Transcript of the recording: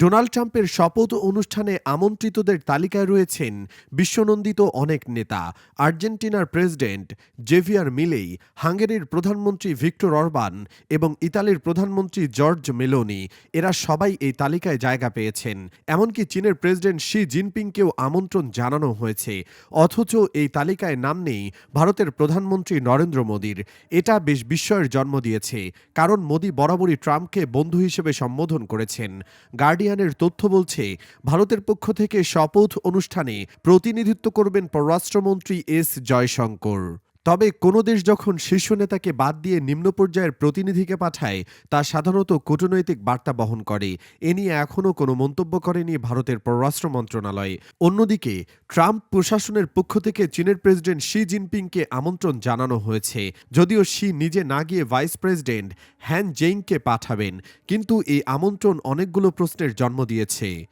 Donald ট্রাম্পের শপথ অনুষ্ঠানে আমন্ত্রিতদের তালিকায় রয়েছেন বিশ্বনন্দিত অনেক নেতা, আর্জেন্টিনার প্রেসিডেন্ট জেভিয়ার মিলেই, হাঙ্গেরির প্রধানমন্ত্রী ভিক্টর অরবান এবং ইতালির প্রধানমন্ত্রী জর্জ মেলোনি। এরা সবাই এই তালিকায় জায়গা পেয়েছেন। এমনকি চীনের প্রেসিডেন্ট শি জিনপিংকেও আমন্ত্রণ জানানো হয়েছে। অথচ এই তালিকায় নাম নেই ভারতের প্রধানমন্ত্রী নরেন্দ্র মোদীর। এটা বেশ বিস্ময়ের জন্ম দিয়েছে। কারণ মোদী বরাবরই ট্রাম্পকে বন্ধু হিসেবে সম্বোধন করেছেন। গার্ডিয়ানের তথ্য বলছে ভারতের পক্ষ থেকে শপথ অনুষ্ঠানে প্রতিনিধিত্ব করবেন পররাষ্ট্রমন্ত্রী এস জয়শঙ্কর। তবে কোনো দেশ যখন শীর্ষ নেতাকে বাদ দিয়ে নিম্ন পর্যায়ের প্রতিনিধিকে পাঠায়, তা সাধারণত কূটনৈতিক বার্তা বহন করে। এ নিয়ে এখনও কোনো মন্তব্য করেনি ভারতের পররাষ্ট্র মন্ত্রণালয়। অন্যদিকে, ট্রাম্প প্রশাসনের পক্ষ থেকে চীনের প্রেসিডেন্ট শি জিনপিংকে আমন্ত্রণ জানানো হয়েছে। যদিও শি নিজে না গিয়ে ভাইস প্রেসিডেন্ট হ্যান জেইংকে পাঠাবেন, কিন্তু এই আমন্ত্রণ অনেকগুলো প্রশ্নের জন্ম দিয়েছে।